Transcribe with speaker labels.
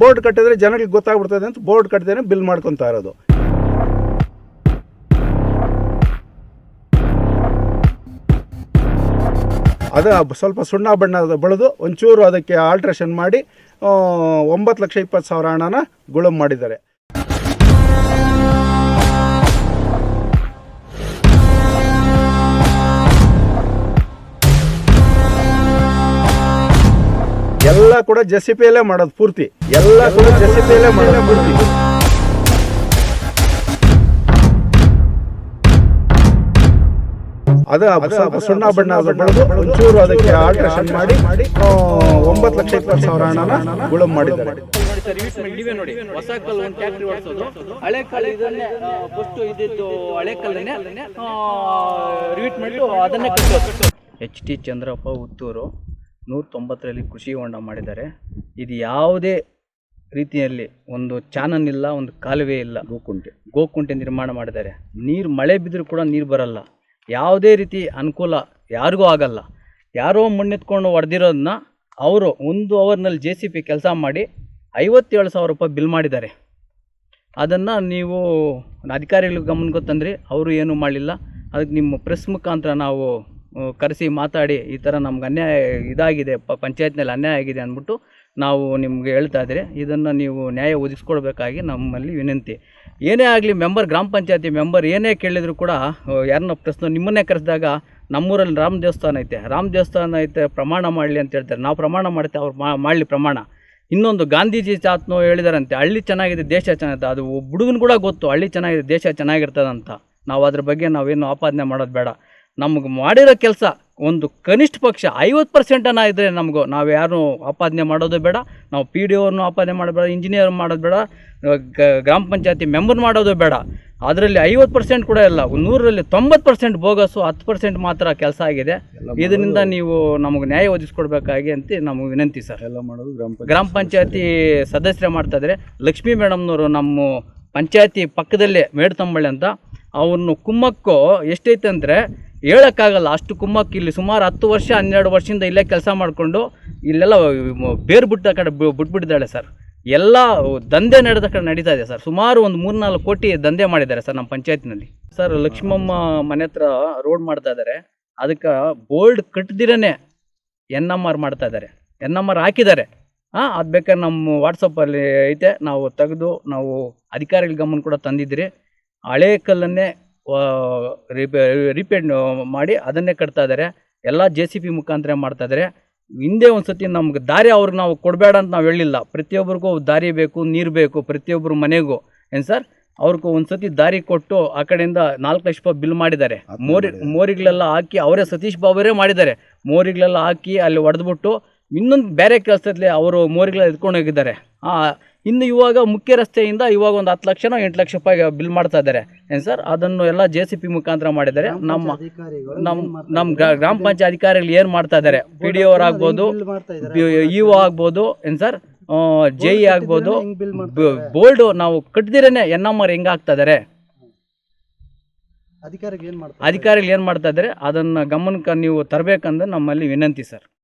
Speaker 1: Board ಕಟ್ಟಿದ್ರೆ ಜನಗಳಿಗೆ ಗೊತ್ತಾಗ್ಬಿಡ್ತದೆ ಅಂತ ಬೋರ್ಡ್ ಕಟ್ಟಿದ್ರೆ ಬಿಲ್ ಮಾಡ್ಕೊತಾ ಇರೋದು. ಅದು ಸ್ವಲ್ಪ ಸುಣ್ಣ ಬಣ್ಣ ಬೆಳೆದು ಒಂಚೂರು ಅದಕ್ಕೆ ಆಲ್ಟ್ರೇಷನ್ ಮಾಡಿ ಒಂಬತ್ತು ಲಕ್ಷ ಇಪ್ಪತ್ತು ಸಾವಿರ ಹಣನ ಗುಳುಂ ಮಾಡಿದ್ದಾರೆ. ಎಲ್ಲ ಕೂಡ ಜೆಸಿಪಿಯಲ್ಲೇ ಮಾಡೋದು ಪೂರ್ತಿ. ಎಲ್ಲ ಕೂಡ ಜೆಸಿಪಿಯಲ್ಲೇ ಮಾಡೋದು ಪೂರ್ತಿ. ಅದು ಸುಣ್ಣ ಬಣ್ಣ ಬೆಳೆದು ಒಂಚೂರು ಅದಕ್ಕೆ ಆಲ್ಟ್ರೇಷನ್ ಮಾಡಿ ಒಂಬತ್ತು ಲಕ್ಷ ಇಪ್ಪತ್ತು ಸಾವಿರ ಹಣನ ಗುಳಮ್ ಮಾಡಿದ್ದಾರೆ.
Speaker 2: ನೋಡಿ ಸರ್ ಯೂಸ್ ಮಾಡಿ ನೋಡಿ ಹೊಸ ಕಲ್ಲು ಒಂದು ಟ್ಯಾಕ್ಟ್ರಿ ಓಡಿಸೋದು ಹಳೆ ಕಲ್ಲು ಇದನ್ನೇ ಫಸ್ಟ್ ಇದ್ದಿದ್ದು ಹಳೆ ಕಲ್ಲನ್ನೇ ರಿವೀಟ್ ಮಾಡಿಟ್ಟು ಅದನ್ನೇ ಕಟ್ಟೋದು ಎಚ್ ಟಿ ಚಂದ್ರಪ್ಪ ಉತ್ತೂರು ನೂರ ತೊಂಬತ್ತರಲ್ಲಿ ಕೃಷಿ ಹೊಂಡ ಮಾಡಿದ್ದಾರೆ. ಇದು ಯಾವುದೇ ರೀತಿಯಲ್ಲಿ ಒಂದು ಚಾನನ್ ಇಲ್ಲ ಒಂದು ಕಾಲುವೆ ಇಲ್ಲ.
Speaker 1: ಗೋಕುಂಟೆ.
Speaker 2: ಗೋಕುಂಟೆ ನಿರ್ಮಾಣ ಮಾಡಿದ್ದಾರೆ. ನೀರು ಮಳೆ ಬಿದ್ದರೂ ಕೂಡ ನೀರು ಬರಲ್ಲ. ಯಾವುದೇ ರೀತಿ ಅನುಕೂಲ ಯಾರಿಗೂ ಆಗಲ್ಲ. ಯಾರೋ ಮಣ್ಣೆತ್ಕೊಂಡು ಹೊಡೆದಿರೋದನ್ನ ಅವರು ಒಂದು ಅವರ್ನಲ್ಲಿ ಜೆ ಸಿ ಪಿ ಕೆಲಸ ಮಾಡಿ ಐವತ್ತೇಳು ಸಾವಿರ ರೂಪಾಯಿ ಬಿಲ್ ಮಾಡಿದ್ದಾರೆ. ಅದನ್ನು ನೀವು ಅಧಿಕಾರಿಗಳ ಗಮನಕ್ಕೆ ತಂದ್ರಿ. ಅವರು ಏನೂ ಮಾಡಲಿಲ್ಲ. ಅದಕ್ಕೆ ನಿಮ್ಮ ಪ್ರೆಸ್ ಮುಖಾಂತರ ನಾವು ಕರೆಸಿ ಮಾತಾಡಿ ಈ ಥರ ನಮ್ಗೆ ಅನ್ಯಾಯ ಇದಾಗಿದೆ, ಪ, ಪಂಚಾಯತ್ನಲ್ಲಿ ಅನ್ಯಾಯ ಆಗಿದೆ ಅಂದ್ಬಿಟ್ಟು ನಾವು ನಿಮಗೆ ಹೇಳ್ತಾ ಇದ್ದೀರಿ ಇದನ್ನು ನೀವು ನ್ಯಾಯ ಒದಗಿಸ್ಕೊಡ್ಬೇಕಾಗಿ ನಮ್ಮಲ್ಲಿ ವಿನಂತಿ. ಏನೇ ಆಗಲಿ ಮೆಂಬರ್, ಗ್ರಾಮ ಪಂಚಾಯತಿ ಮೆಂಬರ್ ಏನೇ ಕೇಳಿದರೂ ಕೂಡ ಯಾರನ್ನ ಪ್ರಶ್ನೆ ನಿಮ್ಮನ್ನೇ ಕರೆಸಿದಾಗ ನಮ್ಮೂರಲ್ಲಿ ರಾಮ ದೇವಸ್ಥಾನ ಐತೆ. ರಾಮ ದೇವಸ್ಥಾನ ಐತೆ, ಪ್ರಮಾಣ ಮಾಡಲಿ ಅಂತ ಹೇಳ್ತಾರೆ. ನಾವು ಪ್ರಮಾಣ ಮಾಡ್ತೇವೆ ಅವ್ರು ಮಾಡಲಿ ಪ್ರಮಾಣ. ಇನ್ನೊಂದು ಗಾಂಧೀಜಿ ಚಾತ್ನೋ ಹೇಳಿದಾರಂತೆ, ಹಳ್ಳಿ ಚೆನ್ನಾಗಿದೆ, ದೇಶ ಚೆನ್ನಾಗಿದೆ. ಅದು ಹುಡುಗನ ಕೂಡ ಗೊತ್ತು, ಹಳ್ಳಿ ಚೆನ್ನಾಗಿದೆ, ದೇಶ ಚೆನ್ನಾಗಿರ್ತದಂತ. ನಾವು ಅದ್ರ ಬಗ್ಗೆ ನಾವೇನು ಆಪಾದನೆ ಮಾಡೋದು ಬೇಡ. ನಮ್ಗೆ ಮಾಡಿರೋ ಕೆಲಸ ಒಂದು ಕನಿಷ್ಠ ಪಕ್ಷ ಐವತ್ತು ಪರ್ಸೆಂಟನ್ನು ಇದ್ದರೆ ನಮಗೂ ನಾವು ಯಾರು ಆಪಾದನೆ ಮಾಡೋದು ಬೇಡ ನಾವು ಪಿ ಡಿ ಓರ್ನು ಆಪಾದನೆ ಮಾಡೋದು ಬೇಡ ಇಂಜಿನಿಯರ್ ಮಾಡೋದು ಬೇಡ ಗ್ರಾಮ ಪಂಚಾಯತಿ ಮೆಂಬರ್ ಮಾಡೋದು ಬೇಡ. ಅದರಲ್ಲಿ ಐವತ್ತು ಪರ್ಸೆಂಟ್ ಕೂಡ ಇಲ್ಲ ನೂರರಲ್ಲಿ ತೊಂಬತ್ತು ಪರ್ಸೆಂಟ್ ಬೋಗಸ್ಸು ಹತ್ತು ಪರ್ಸೆಂಟ್ ಮಾತ್ರ ಕೆಲಸ ಆಗಿದೆ. ಇದರಿಂದ ನೀವು ನಮಗೆ ನ್ಯಾಯ ಒದಗಿಸ್ಕೊಡ್ಬೇಕಾಗಿ ಅಂತ ನಮಗೆ ವಿನಂತಿ ಸರ್.
Speaker 1: ಎಲ್ಲ ಮಾಡೋದು ಗ್ರಾಮ
Speaker 2: ಗ್ರಾಮ ಪಂಚಾಯತಿ ಸದಸ್ಯರೇ ಮಾಡ್ತಾ ಇದ್ದಾರೆ ಲಕ್ಷ್ಮೀ ಮೇಡಮ್ನವರು ನಮ್ಮ ಪಂಚಾಯತಿ ಪಕ್ಕದಲ್ಲೇ ಮೇಡ್ತಂಬಳ್ಳಿ ಅಂತ ಅವ್ರನ್ನು ಕುಮ್ಮಕ್ಕು ಎಷ್ಟೈತೆ ಅಂದರೆ ಹೇಳೋಕ್ಕಾಗಲ್ಲ. ಅಷ್ಟು ಕುಮ್ಮಕ್ಕೆ ಇಲ್ಲಿ ಸುಮಾರು ಹತ್ತು ವರ್ಷ, ಹನ್ನೆರಡು ವರ್ಷದಿಂದ ಇಲ್ಲೇ ಕೆಲಸ ಮಾಡಿಕೊಂಡು ಇಲ್ಲೆಲ್ಲ ಬೇರು ಬಿಟ್ಟ ಕಡೆ ಬಿಟ್ಬಿಟ್ಟಿದ್ದಾಳೆ ಸರ್. ಎಲ್ಲ ದಂಧೆ ನಡೆದ ಕಡೆ ನಡೀತಾ ಇದೆ ಸರ್. ಸುಮಾರು ಒಂದು ಮೂರ್ನಾಲ್ಕು ಕೋಟಿ ದಂಧೆ ಮಾಡಿದ್ದಾರೆ ಸರ್ ನಮ್ಮ ಪಂಚಾಯತ್ನಲ್ಲಿ. ಸರ್, ಲಕ್ಷ್ಮಮ್ಮ ಮನೆ ಹತ್ರ ರೋಡ್ ಮಾಡ್ತಾ ಇದ್ದಾರೆ. ಅದಕ್ಕೆ ಬೋಲ್ಡ್ ಕಟ್ಟದಿರೇ ಎನ್ ಎಂ ಆರ್ ಮಾಡ್ತಾ ಇದ್ದಾರೆ. ಎನ್ ಎಂ ಆರ್ ಹಾಕಿದ್ದಾರೆ. ಹಾಂ, ಅದು ಬೇಕಾದ್ರೆ ನಮ್ಮ ವಾಟ್ಸಪ್ಪಲ್ಲಿ ಐತೆ. ನಾವು ತೆಗೆದು ನಾವು ಅಧಿಕಾರಿಗಳ ಗಮನ ಕೂಡ ತಂದಿದ್ರಿ ಹಳೆ ಕಲ್ಲನ್ನೇ ರಿಪೇರ್ ಮಾಡಿ ಅದನ್ನೇ ಕಟ್ತಾ ಇದ್ದಾರೆ ಎಲ್ಲ ಜೆ ಸಿ ಪಿ ಮುಖಾಂತರ ಮಾಡ್ತಾ ಇದ್ದಾರೆ ಹಿಂದೆ ಒಂದು ಸತಿ ನಮ್ಗೆ ದಾರಿ ಅವ್ರಿಗೆ ನಾವು ಕೊಡಬೇಡ ಅಂತ ನಾವು ಹೇಳಿಲ್ಲ. ಪ್ರತಿಯೊಬ್ಬರಿಗೂ ದಾರಿ ಬೇಕು ನೀರು ಬೇಕು ಪ್ರತಿಯೊಬ್ಬರು ಮನೆಗೂ. ಏನು ಸರ್? ಅವ್ರಿಗೂ ಒಂದು ಸತಿ ದಾರಿ ಕೊಟ್ಟು ಆ ಕಡೆಯಿಂದ ನಾಲ್ಕು ಲಕ್ಷ ರೂಪಾಯಿ ಬಿಲ್ ಮಾಡಿದ್ದಾರೆ. ಮೋರಿ ಮೋರಿಗಳೆಲ್ಲ ಹಾಕಿ ಅವರೇ ಸತೀಶ್ ಬಾಬರೇ ಮಾಡಿದ್ದಾರೆ. ಮೋರಿಗಳೆಲ್ಲ ಹಾಕಿ ಅಲ್ಲಿ ಹೊಡೆದ್ಬಿಟ್ಟು ಇನ್ನೊಂದು ಬೇರೆ ಕೆಲಸದಲ್ಲಿ ಅವರು ಮೋರಿಗಳೆಲ್ಲ ಎತ್ಕೊಂಡು ಹೋಗಿದ್ದಾರೆ. ಇನ್ನು ಇವಾಗ ಮುಖ್ಯ ರಸ್ತೆಯಿಂದ ಇವಾಗ ಒಂದು ಹತ್ತು ಲಕ್ಷನೋ ಎಂಟು ಲಕ್ಷ ರೂಪಾಯಿ ಬಿಲ್ ಮಾಡ್ತಾ ಇದ್ದಾರೆ. ಏನು ಸರ್? ಅದನ್ನು ಎಲ್ಲ ಜೆ ಸಿ ಪಿ ಮುಖಾಂತರ ಮಾಡಿದ್ದಾರೆ. ನಮ್ಮ ನಮ್ಮ ನಮ್ಮ ಗ್ರಾಮ ಪಂಚಾಯತ್ ಅಧಿಕಾರಿಗಳು ಏನು ಮಾಡ್ತಾ ಇದ್ದಾರೆ? ಪಿ ಡಿ ಓರ್ ಆಗ್ಬೋದು ಇ ಒ ಆಗ್ಬೋದು ಏನು ಸರ್? ಜೆ ಇ ಆಗ್ಬೋದು ಬೋಲ್ಡು ನಾವು ಕಟ್ಟಿದಿರೇನೆ ಎನ್ ಎಂ ಆರ್ ಹೆಂಗೆ ಆಗ್ತಾ ಇದ್ದಾರೆ?
Speaker 3: ಅಧಿಕಾರಿಗೆ ಏನ್ ಮಾಡ್ತಾರೆ
Speaker 2: ಅಧಿಕಾರಿಗಳು ಏನು ಮಾಡ್ತಾ ಇದ್ದಾರೆ? ಅದನ್ನು ಗಮನಕ್ಕೆ ನೀವು ತರಬೇಕಂದ್ರೆ ನಮ್ಮಲ್ಲಿ ವಿನಂತಿ ಸರ್.